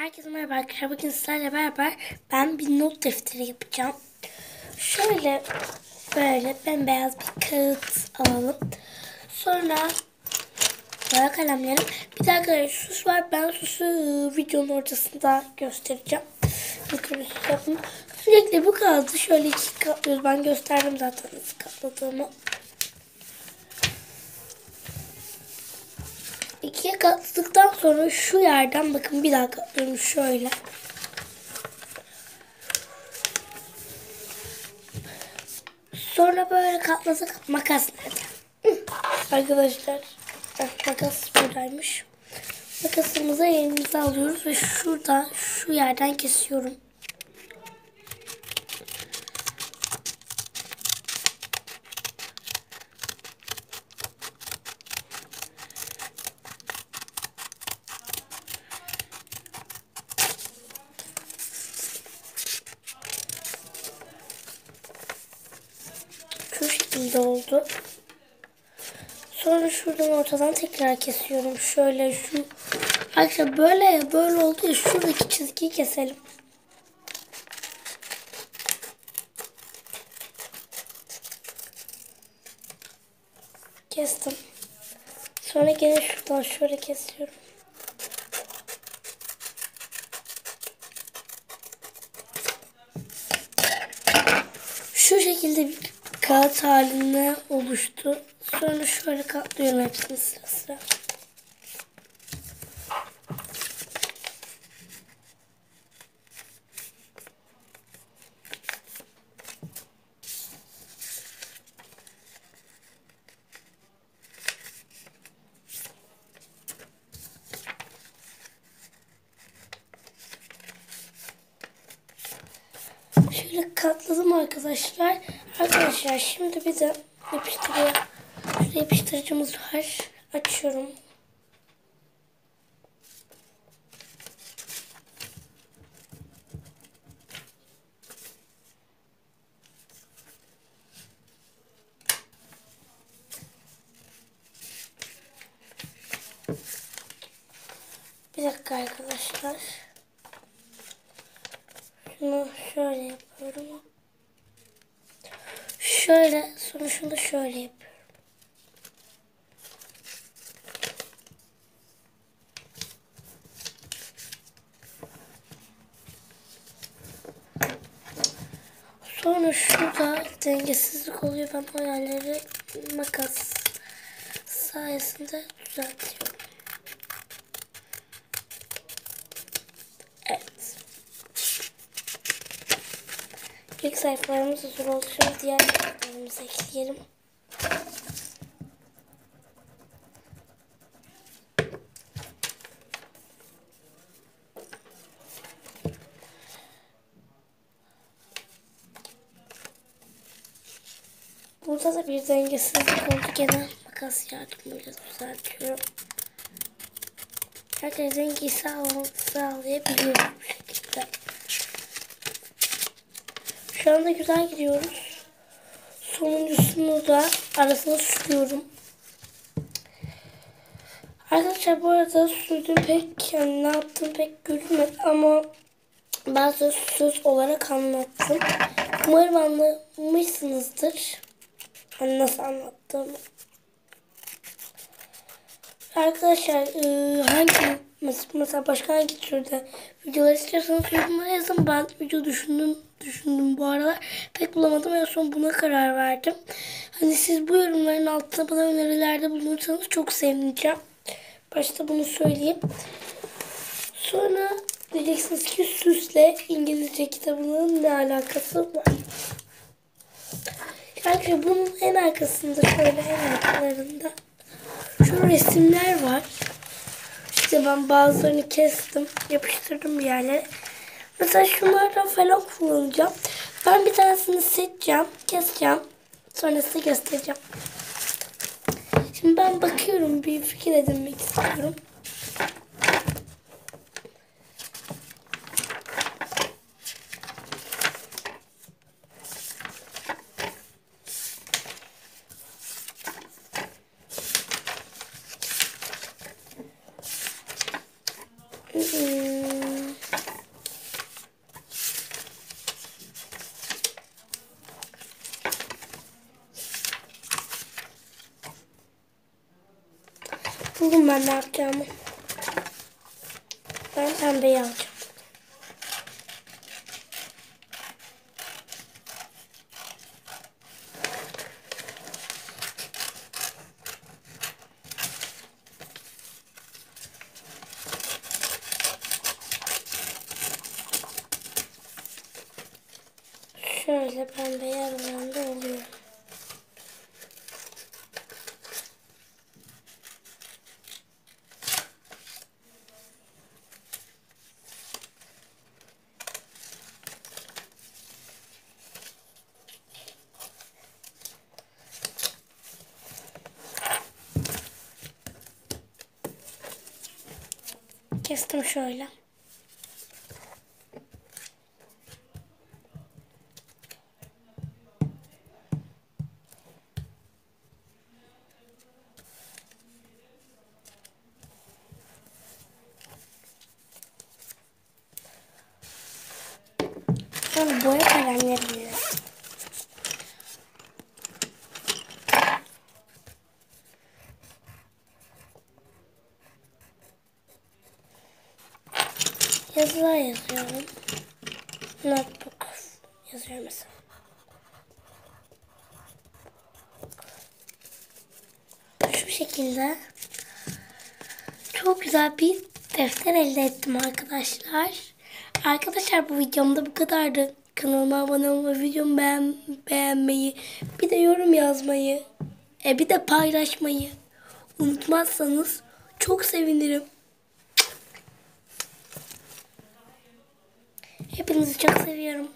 Herkese merhaba arkadaşlar. Bugün sizlerle beraber ben bir not defteri yapacağım. Şöyle böyle bembeyaz bir kağıt alalım. Sonra boya kalemlerim. Bir de arkadaşlar süs var. Ben ıı, videonun ortasında göstereceğim. Bakın yapın. Sürekli bu kağıdı şöyle iki katlıyoruz. Ben gösterdim zaten nasıl katladığımı. İkiye katladıktan sonra şu yerden bakın bir daha katlıyorum şöyle. Sonra böyle katladık makasla. Arkadaşlar eh, makas buradaymış. Makasımızı elimize alıyoruz ve şurada şu yerden kesiyorum. Şu şekilde oldu. Sonra şuradan ortadan tekrar kesiyorum. Şöyle şu Arkadaşlar böyle ya böyle oldu ya şuradaki çizgiyi keselim. Kestim. Sonra gene şuradan şöyle kesiyorum. Şu şekilde bir kağıt halinde oluştu. Sonra şöyle katlıyorum hepsini sıra sıra. Şöyle katladım arkadaşlar. Arkadaşlar şimdi bir de yapıştırıyor. Şurada yapıştırıcımız var. Açıyorum. Bir dakika arkadaşlar. Şunu şöyle yapıyorum. Şöyle sonra şunu da şöyle yapıyorum. Sonra şurada dengesizlik oluyor. Ben o yerleri makas sayesinde düzeltiyorum. İlk sayfalarımız oldu. Şimdi diğer sayfalarımızı ekleyelim. Burada da bir dengesizlik oldu. Gene makas yardımıyla düzeltiyorum. Herkes dengeyi sağ sağlayabiliyorum bu şekilde. Şu anda güzel gidiyoruz. Sonuncusunu da arasına sürüyorum. Arkadaşlar bu arada sürdüğüm pek yani ne yaptım pek görünmedi ama ben size söz olarak anlattım. Umarım anlamışsınızdır. Hani nasıl anlattığımı. Arkadaşlar hangi mesela başka hangi türde videolar istiyorsanız yorumlara yazın. Ben video düşündüm düşündüm bu aralar. Pek bulamadım. En son buna karar verdim. Hani siz bu yorumların altına bana önerilerde bulunursanız çok sevineceğim. Başta bunu söyleyeyim. Sonra diyeceksiniz ki süsle İngilizce kitabının ne alakası var? Arkadaşlar bunun en arkasında şöyle en arkalarında şu resimler var. İşte ben bazılarını kestim. Yapıştırdım bir yerlere. Mesela şunlardan falan kullanacağım. Ben bir tanesini seçeceğim. Keseceğim. Sonra size göstereceğim. Şimdi ben bakıyorum. Bir fikir edinmek istiyorum. Buldum ben ne yapacağımı. Ben pembeyi alacağım. Şöyle pembeyi aralarında oluyor. Kestim şöyle. Sonra boya kalemleriyle. Yazılar yazıyorum. Notebook yazıyorum mesela. Şu şekilde çok güzel bir defter elde ettim arkadaşlar. Arkadaşlar bu videomda bu kadardı. Kanalıma abone olmayı, videomu beğen, beğenmeyi, bir de yorum yazmayı, e bir de paylaşmayı unutmazsanız çok sevinirim. Я приду за Чак Савером.